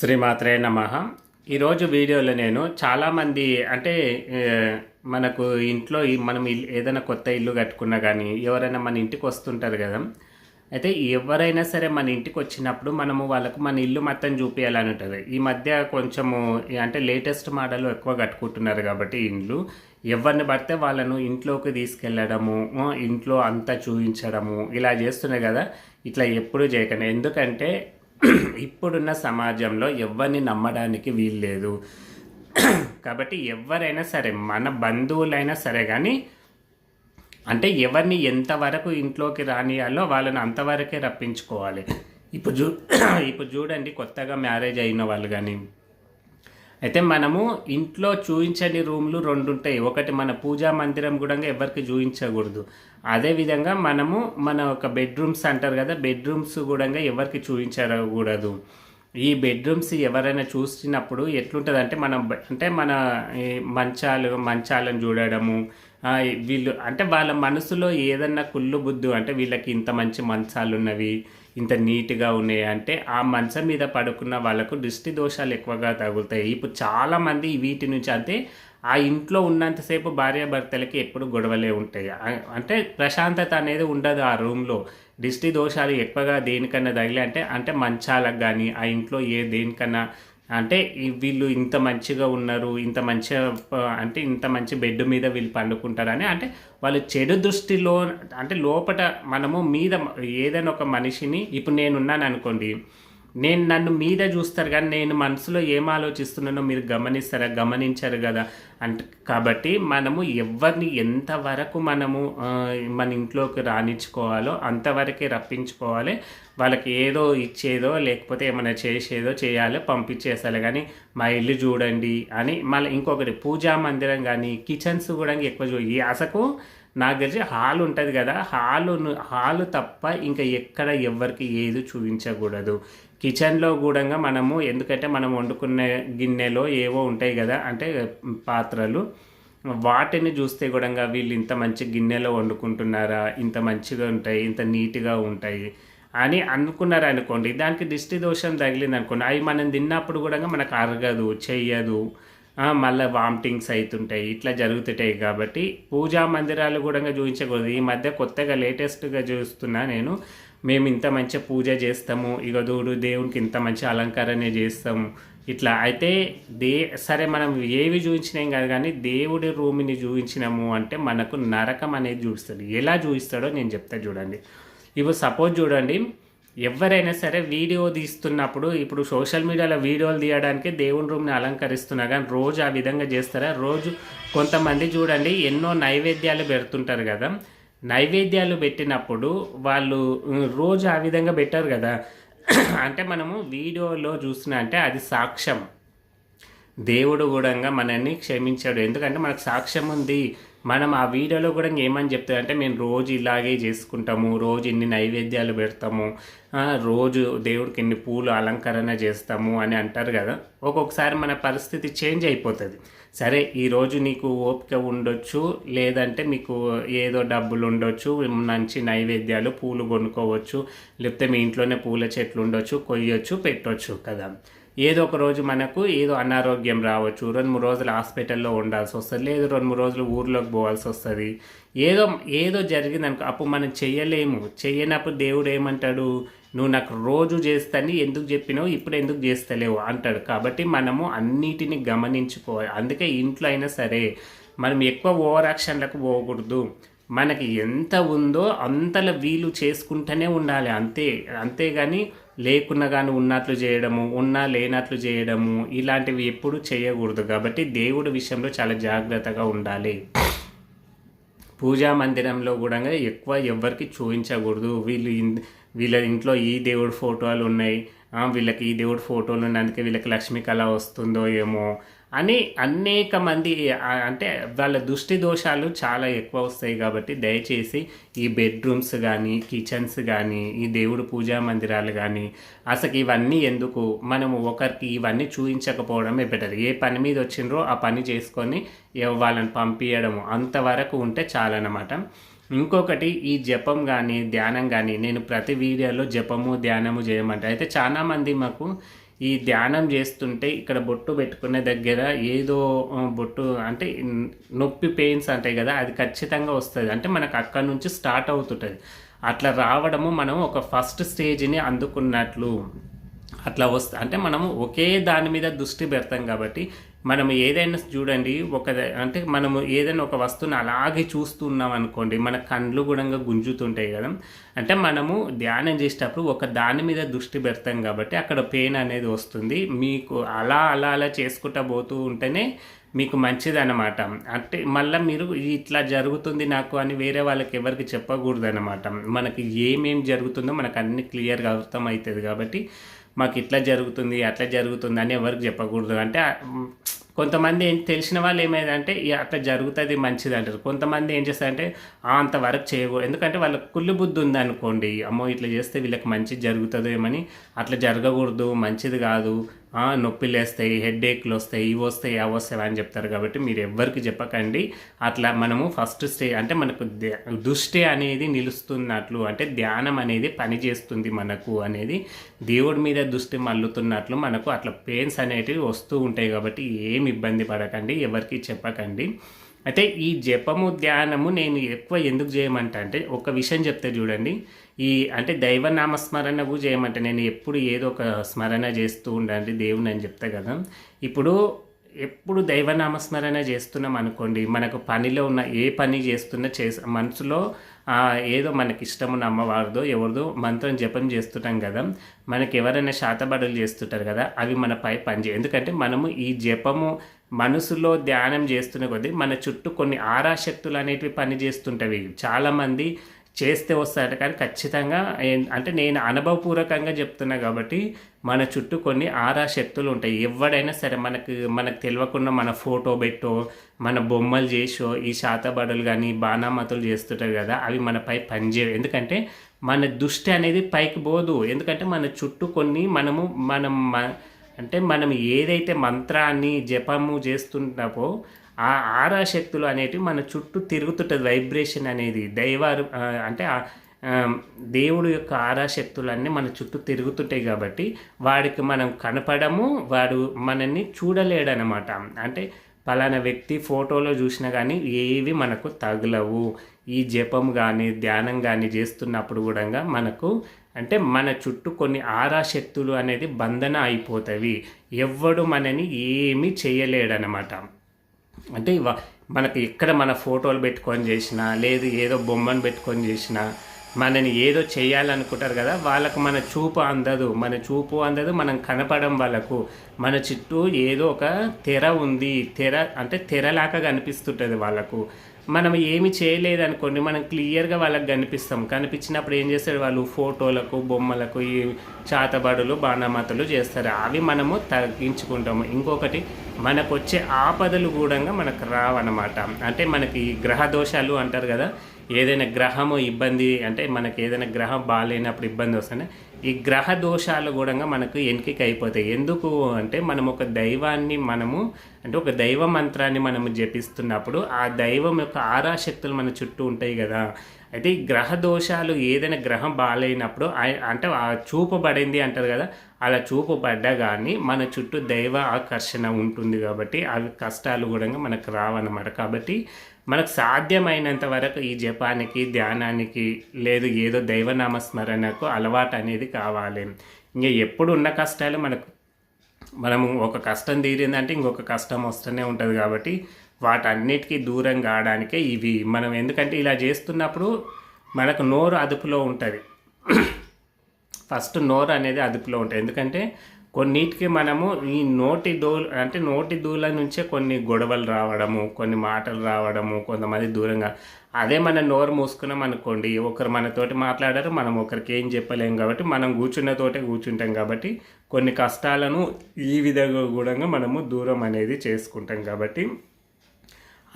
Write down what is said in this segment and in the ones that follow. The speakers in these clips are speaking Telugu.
శ్రీమాత్రే నమ. ఈరోజు వీడియోలో నేను చాలామంది అంటే మనకు ఇంట్లో మనం ఏదైనా కొత్త ఇల్లు కట్టుకున్నా కానీ ఎవరైనా మన ఇంటికి వస్తుంటారు కదా. అయితే ఎవరైనా సరే మన ఇంటికి వచ్చినప్పుడు మనము వాళ్ళకు మన ఇల్లు మొత్తం చూపించాలని ఉంటుంది. ఈ మధ్య కొంచెము అంటే లేటెస్ట్ మోడల్ ఎక్కువ కట్టుకుంటున్నారు కాబట్టి ఇండ్లు ఎవరిని పడితే వాళ్ళను ఇంట్లోకి తీసుకెళ్ళడము ఇంట్లో అంతా చూపించడము ఇలా చేస్తున్నాయి కదా. ఇట్లా ఎప్పుడూ చేయకండి. ఎందుకంటే ఇప్పుడున్న సమాజంలో ఎవరిని నమ్మడానికి వీల్లేదు. కాబట్టి ఎవరైనా సరే మన బంధువులైనా సరే కానీ అంటే ఎవరిని ఎంతవరకు ఇంట్లోకి రానియాలో వాళ్ళని అంతవరకే రప్పించుకోవాలి. ఇప్పుడు చూ ఇప్పుడు చూడండి కొత్తగా మ్యారేజ్ అయిన వాళ్ళు కానీ అయితే మనము ఇంట్లో చూయించని రూమ్లు రెండు ఉంటాయి ఒకటి మన పూజా మందిరం కూడా ఎవరికి చూపించకూడదు అదేవిధంగా మనము మన ఒక బెడ్రూమ్స్ అంటారు కదా బెడ్రూమ్స్ కూడా ఎవరికి చూపించకూడదు ఈ బెడ్రూమ్స్ ఎవరైనా చూసినప్పుడు ఎట్లుంటుంది అంటే మనం అంటే మన మంచాలు మంచాలను చూడడము వీళ్ళు అంటే వాళ్ళ మనసులో ఏదన్నా కుళ్ళు బుద్ధు అంటే వీళ్ళకి ఇంత మంచి మంచాలు ఉన్నవి ఇంత నీట్గా ఉన్నాయి అంటే ఆ మంచం మీద పడుకున్న వాళ్ళకు దృష్టి దోషాలు ఎక్కువగా తగులుతాయి. ఇప్పుడు చాలామంది వీటి నుంచి అంటే ఆ ఇంట్లో ఉన్నంతసేపు భార్యాభర్తలకి ఎప్పుడు గొడవలే ఉంటాయి. అంటే ప్రశాంతత అనేది ఉండదు ఆ రూమ్లో. దిష్టి దోషాలు ఎక్కువగా దేనికన్నా తగిలి అంటే అంటే మంచాలకు కానీ ఆ ఇంట్లో ఏ దేనికన్నా అంటే వీళ్ళు ఇంత మంచిగా ఉన్నారు ఇంత మంచిగా అంటే ఇంత మంచి బెడ్ మీద వీళ్ళు పండుకుంటారని అంటే వాళ్ళు చెడు దృష్టిలో అంటే లోపట మనము మీద ఏదైనా ఒక మనిషిని ఇప్పుడు నేనున్నాను అనుకోండి నేను నన్ను మీద చూస్తారు కానీ నేను మనసులో ఏం ఆలోచిస్తున్నానో మీరు గమనిస్తారా? గమనించారు కదా. అంటే కాబట్టి మనము ఎవరిని ఎంతవరకు మనము మన ఇంట్లోకి రాణించుకోవాలో అంతవరకే రప్పించుకోవాలి. వాళ్ళకి ఏదో ఇచ్చేదో లేకపోతే ఏమైనా చేసేదో చేయాలో పంపించేసాలి కానీ మా ఇల్లు చూడండి అని మళ్ళీ ఇంకొకటి పూజా మందిరం కానీ కిచెన్స్ కూడా ఎక్కువ చూ ఈ ఆశకు నాకు తెలిసి హాల్ ఉంటుంది కదా హాలు హాలు తప్ప ఇంకా ఎక్కడ ఎవరికి ఏది చూపించకూడదు. కిచెన్లో కూడా మనము ఎందుకంటే మనం వండుకునే గిన్నెలో ఏవో ఉంటాయి కదా అంటే పాత్రలు వాటిని చూస్తే కూడా వీళ్ళు ఇంత మంచి గిన్నెలో వండుకుంటున్నారా ఇంత మంచిగా ఉంటాయి ఇంత నీట్గా ఉంటాయి అని అనుకున్నారు అనుకోండి దానికి దిష్టి దోషం తగిలింది అనుకోండి అవి మనం తిన్నప్పుడు కూడా మనకు అరగదు చెయ్యదు. మళ్ళీ వామిటింగ్స్ అవుతుంటాయి ఇట్లా జరుగుతుంటాయి కాబట్టి పూజా మందిరాలు కూడా చూపించకూడదు. ఈ మధ్య కొత్తగా లేటెస్ట్గా చూస్తున్నా నేను మేము ఇంత మంచి పూజ చేస్తాము ఇక దూడు దేవునికి ఇంత మంచి అలంకరణ చేస్తాము ఇట్లా. అయితే దే సరే మనం ఏవి చూపించినాం కాదు కానీ దేవుడి రూమిని చూపించినాము అంటే మనకు నరకం అనేది చూపిస్తాడు ఎలా చూపిస్తాడో నేను చెప్తా చూడండి. ఇప్పుడు సపోజ్ చూడండి ఎవరైనా సరే వీడియో తీస్తున్నప్పుడు ఇప్పుడు సోషల్ మీడియాలో వీడియోలు తీయడానికి దేవుని రూమ్ని అలంకరిస్తున్నా కానీ రోజు ఆ విధంగా చేస్తారా? రోజు కొంతమంది చూడండి ఎన్నో నైవేద్యాలు పెడుతుంటారు కదా. నైవేద్యాలు పెట్టినప్పుడు వాళ్ళు రోజు ఆ విధంగా పెట్టారు కదా. అంటే మనము వీడియోలో చూసినా అంటే అది సాక్ష్యం. దేవుడు కూడా మనల్ని క్షమించాడు. ఎందుకంటే మనకు సాక్ష్యం ఉంది. మనం ఆ వీడియోలో కూడా ఏమని చెప్తారు అంటే మేము రోజు ఇలాగే చేసుకుంటాము రోజు ఇన్ని నైవేద్యాలు పెడతాము రోజు దేవుడికి ఇన్ని పూలు అలంకరణ చేస్తాము అని అంటారు కదా. ఒక్కొక్కసారి మన పరిస్థితి చేంజ్ అయిపోతుంది. సరే ఈరోజు నీకు ఓపిక ఉండొచ్చు లేదంటే మీకు ఏదో డబ్బులు ఉండొచ్చు మంచి నైవేద్యాలు పూలు కొనుక్కోవచ్చు లేకపోతే మీ ఇంట్లోనే పూల చెట్లు ఉండొచ్చు కొయ్యొచ్చు పెట్టొచ్చు కదా. ఏదో ఒక రోజు మనకు ఏదో అనారోగ్యం రావచ్చు. రెండు మూడు రోజులు హాస్పిటల్లో ఉండాల్సి వస్తుంది. లేదు రెండు మూడు రోజులు ఊర్లోకి పోవాల్సి వస్తుంది. ఏదో ఏదో జరిగింది అనుకో అప్పుడు మనం చెయ్యలేము. చెయ్యనప్పుడు దేవుడు ఏమంటాడు? నువ్వు నాకు రోజు చేస్తాని ఎందుకు చెప్పినావు? ఇప్పుడు ఎందుకు చేస్తలేవు? అంటాడు. కాబట్టి మనము అన్నిటిని గమనించుకోవాలి. అందుకే ఇంట్లో అయినా సరే మనం ఎక్కువ ఓవర్ యాక్షన్లకు పోకూడదు. మనకి ఎంత ఉందో అంతలో వీలు చేసుకుంటూనే ఉండాలి. అంతే అంతేగాని లేకున్నా కానీ ఉన్నట్లు చేయడము ఉన్నా లేనట్లు చేయడము ఇలాంటివి ఎప్పుడు చేయకూడదు. కాబట్టి దేవుడి విషయంలో చాలా జాగ్రత్తగా ఉండాలి. పూజా మందిరంలో కూడా ఎక్కువ ఎవరికి చూపించకూడదు. వీళ్ళు వీళ్ళ ఇంట్లో ఈ దేవుడి ఫోటోలు ఉన్నాయి. వీళ్ళకి ఈ దేవుడి ఫోటోలు ఉన్నాయి అందుకే వీళ్ళకి లక్ష్మీ కళ వస్తుందో ఏమో అని అనేక మంది అంటే వాళ్ళ దృష్టి దోషాలు చాలా ఎక్కువ వస్తాయి కాబట్టి దయచేసి ఈ బెడ్రూమ్స్ కానీ కిచెన్స్ కానీ ఈ దేవుడు పూజా మందిరాలు కానీ అసలు ఇవన్నీ ఎందుకు? మనము ఒకరికి ఇవన్నీ చూపించకపోవడమే బెటర్ ఏ పని మీద వచ్చిండ్రో ఆ పని చేసుకొని వాళ్ళని పంపించడము అంతవరకు ఉంటే చాలన్నమాట. ఇంకొకటి ఈ జపం కానీ ధ్యానం కానీ నేను ప్రతి వీడియోలో జపము ధ్యానము చేయమంటే. అయితే చాలామంది మాకు ఈ ధ్యానం చేస్తుంటే ఇక్కడ బొట్టు పెట్టుకునే దగ్గర ఏదో బొట్టు అంటే నొప్పి పెయిన్స్ అంటాయి కదా అది ఖచ్చితంగా వస్తుంది. అంటే మనకు అక్కడ నుంచి స్టార్ట్ అవుతుంటుంది. అట్లా రావడము మనం ఒక ఫస్ట్ స్టేజ్ని అందుకున్నట్లు అట్లా వస్తా అంటే మనము ఒకే దాని మీద దృష్టి పెడతాం కాబట్టి మనం ఏదైనా చూడండి ఒక అంటే మనము ఏదైనా ఒక వస్తువుని అలాగే చూస్తున్నాం అనుకోండి మన కండ్లు కూడా గుంజుతుంటాయి కదా. అంటే మనము ధ్యానం చేసేటప్పుడు ఒక దాని మీద దృష్టి పెడతాం కాబట్టి అక్కడ పెయిన్ అనేది వస్తుంది. మీకు అలా అలా అలా చేసుకుంటా పోతూ ఉంటేనే మీకు మంచిది అన్నమాట అంటే మళ్ళీ మీరు ఇట్లా జరుగుతుంది నాకు అని వేరే వాళ్ళకి ఎవరికి చెప్పకూడదు అనమాట మనకి ఏమేం జరుగుతుందో మనకు అన్ని క్లియర్గా అర్థమవుతుంది కాబట్టి మాకు ఇట్లా జరుగుతుంది అట్లా జరుగుతుంది అని ఎవరికి చెప్పకూడదు. అంటే కొంతమంది ఏం తెలిసిన వాళ్ళు ఏమైందంటే అట్లా జరుగుతుంది మంచిది అంటారు. కొంతమంది ఏం చేస్తారంటే అంత అంతవరకు చేయకూడదు. ఎందుకంటే వాళ్ళకి కుళ్ళు బుద్ధి ఉంది అనుకోండి అమ్మో ఇట్లా చేస్తే వీళ్ళకి మంచి జరుగుతుందో ఏమని అట్లా జరగకూడదు మంచిది కాదు నొప్పిలు వేస్తాయి హెడ్ ఏక్లు వస్తాయి ఇవి వస్తాయి అవి వస్తాయి అని చెప్తారు కాబట్టి మీరు ఎవ్వరికి చెప్పకండి. అట్లా మనము ఫస్ట్ స్టే అంటే మనకు దృష్టి అనేది నిలుస్తున్నట్లు అంటే ధ్యానం అనేది పనిచేస్తుంది మనకు అనేది దేవుడి మీద దృష్టి మల్లుతున్నట్లు మనకు అట్లా పెయిన్స్ అనేటివి వస్తూ ఉంటాయి కాబట్టి ఏం ఇబ్బంది పడకండి ఎవరికి చెప్పకండి. అయితే ఈ జపము ధ్యానము నేను ఎక్కువ ఎందుకు చేయమంటా అంటే ఒక విషయం చెప్తే చూడండి. ఈ అంటే దైవనామస్మరణకు చేయమంటే. నేను ఎప్పుడు ఏదో ఒక స్మరణ చేస్తూ ఉండండి దేవుని అని చెప్తా కదా. ఇప్పుడు ఎప్పుడు దైవనామస్మరణ చేస్తున్నాం అనుకోండి మనకు పనిలో ఉన్న ఏ పని చేస్తున్నా చే మనసులో ఏదో మనకి ఇష్టమున్న అమ్మవారిదో ఎవరిదో మంత్రం జపం చేస్తుంటాం కదా మనకి ఎవరైనా శాతబడులు చేస్తుంటారు కదా అవి మనపై పనిచే ఎందుకంటే మనము ఈ జపము మనసులో ధ్యానం చేస్తున్న కొద్దీ మన చుట్టూ కొన్ని ఆరాశక్తులు అనేటివి పనిచేస్తుంటవి చాలామంది చేస్తే వస్తారట కానీ ఖచ్చితంగా అంటే నేను అనుభవపూర్వకంగా చెప్తున్నా కాబట్టి మన చుట్టూ కొన్ని ఆరా శక్తులు ఉంటాయి. ఎవడైనా సరే మనకు మనకు తెలియకుండా మన ఫోటో పెట్టో మన బొమ్మలు చేసో ఈ శాతబడులు కానీ బాణామతులు చేస్తుంటారు కదా అవి మనపై పనిచేయవు. ఎందుకంటే మన దృష్టి అనేది పైకి పోదు. ఎందుకంటే మన చుట్టూ కొన్ని మనము మనం మ- అంటే మనం ఏదైతే మంత్రాన్ని జపము చేస్తుంటామో ఆ ఆరా శక్తులు అనేటివి మన చుట్టూ తిరుగుతుంటుంది వైబ్రేషన్ అనేది. దైవారు అంటే దేవుడు యొక్క ఆరా శక్తులన్నీ మన చుట్టూ తిరుగుతుంటాయి కాబట్టి వాడికి మనం కనపడము వాడు మనల్ని చూడలేడనమాట అంటే పలానా వ్యక్తి ఫోటోలో చూసినా కానీ ఏవి మనకు తగలవు. ఈ జపం కానీ ధ్యానం కానీ చేస్తున్నప్పుడు కూడా మనకు అంటే మన చుట్టూ కొన్ని ఆరా శక్తులు అనేది బంధన అయిపోతాయి ఎవ్వడు మనని ఏమీ చేయలేడనమాట. అంటే మనకి ఎక్కడ మన ఫోటోలు పెట్టుకొని చేసినా లేదు ఏదో బొమ్మను పెట్టుకొని చేసినా మనని ఏదో చేయాలనుకుంటారు కదా వాళ్ళకు మన చూపు అందదు. మన చూపు అందదు మనం కనపడం వాళ్ళకు. మన చుట్టూ ఏదో ఒక తెర ఉంది. తెర అంటే తెరలాగా కనిపిస్తుంటుంది వాళ్ళకు. మనం ఏమి చేయలేదనుకోండి మనం క్లియర్గా వాళ్ళకి కనిపిస్తాం. కనిపించినప్పుడు ఏం చేస్తారు వాళ్ళు? ఫోటోలకు బొమ్మలకు ఈ చాతబడులు బాణామతలు చేస్తారు. అవి మనము తగ్గించుకుంటాము. ఇంకొకటి మనకు వచ్చే ఆపదలు కూడా మనకు రావన్నమాట. అంటే మనకి ఈ గ్రహ దోషాలు అంటారు కదా ఏదైనా గ్రహము ఇబ్బంది అంటే మనకి ఏదైనా గ్రహం బాగాలేనప్పుడు ఇబ్బంది వస్తుంది. ఈ గ్రహ దోషాలు కూడా మనకు ఎన్కిక అయిపోతాయి. ఎందుకు అంటే మనం ఒక దైవాన్ని మనము అంటే ఒక దైవ మంత్రాన్ని మనము జపిస్తున్నప్పుడు ఆ దైవం యొక్క ఆరా శక్తులు మన చుట్టూ ఉంటాయి కదా. అయితే ఈ గ్రహ దోషాలు ఏదైనా గ్రహం బాగాలేనప్పుడు అంటే చూపబడింది అంటారు కదా అలా చూపబడ్డా కానీ మన చుట్టూ దైవ ఆకర్షణ ఉంటుంది కాబట్టి అవి కష్టాలు కూడా మనకు రావన్నమాట. కాబట్టి మనకు సాధ్యమైనంత వరకు ఈ జపానికి ధ్యానానికి లేదు ఏదో దైవనామస్మరణకు అలవాటు అనేది కావాలి. ఇంకా ఎప్పుడు ఉన్న కష్టాలు మనకు మనము ఒక కష్టం తీరిందంటే ఇంకొక కష్టం వస్తూనే ఉంటుంది కాబట్టి వాటన్నిటికీ దూరం కావడానికే ఇవి. మనం ఎందుకంటే ఇలా చేస్తున్నప్పుడు మనకు నోరు అదుపులో ఉంటుంది. ఫస్ట్ నోరు అనేది అదుపులో ఉంటుంది. ఎందుకంటే కొన్నిటికి మనము ఈ నోటి దూ అంటే నోటి దూల నుంచే కొన్ని గొడవలు రావడము కొన్ని మాటలు రావడము కొంతమంది దూరంగా. అదే మన నోరు మూసుకున్నాం అనుకోండి ఒకరు మనతోటి మాట్లాడారు మనం ఒకరికి ఏం చెప్పలేం కాబట్టి మనం కూర్చున్న తోటే కూర్చుంటాం కాబట్టి కొన్ని కష్టాలను ఈ విధంగా కూడా మనము దూరం అనేది చేసుకుంటాం కాబట్టి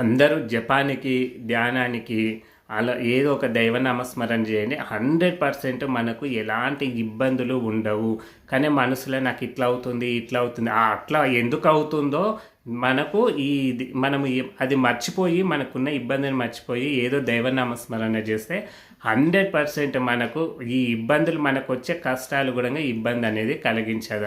అందరూ జపానికి ధ్యానానికి అలా ఏదో ఒక దైవనామస్మరణ చేయండి. హండ్రెడ్ పర్సెంట్ మనకు ఎలాంటి ఇబ్బందులు ఉండవు. కానీ మనసులో నాకు ఇట్లా అవుతుంది ఇట్లా అవుతుంది. అట్లా ఎందుకు అవుతుందో మనకు ఈ ఇది- అది మర్చిపోయి మనకున్న ఇబ్బందిని మర్చిపోయి ఏదో దైవనామస్మరణ చేస్తే హండ్రెడ్ పర్సెంట్ మనకు ఈ ఇబ్బందులు మనకు వచ్చే కష్టాలు కూడా ఇబ్బంది అనేది కలిగించదు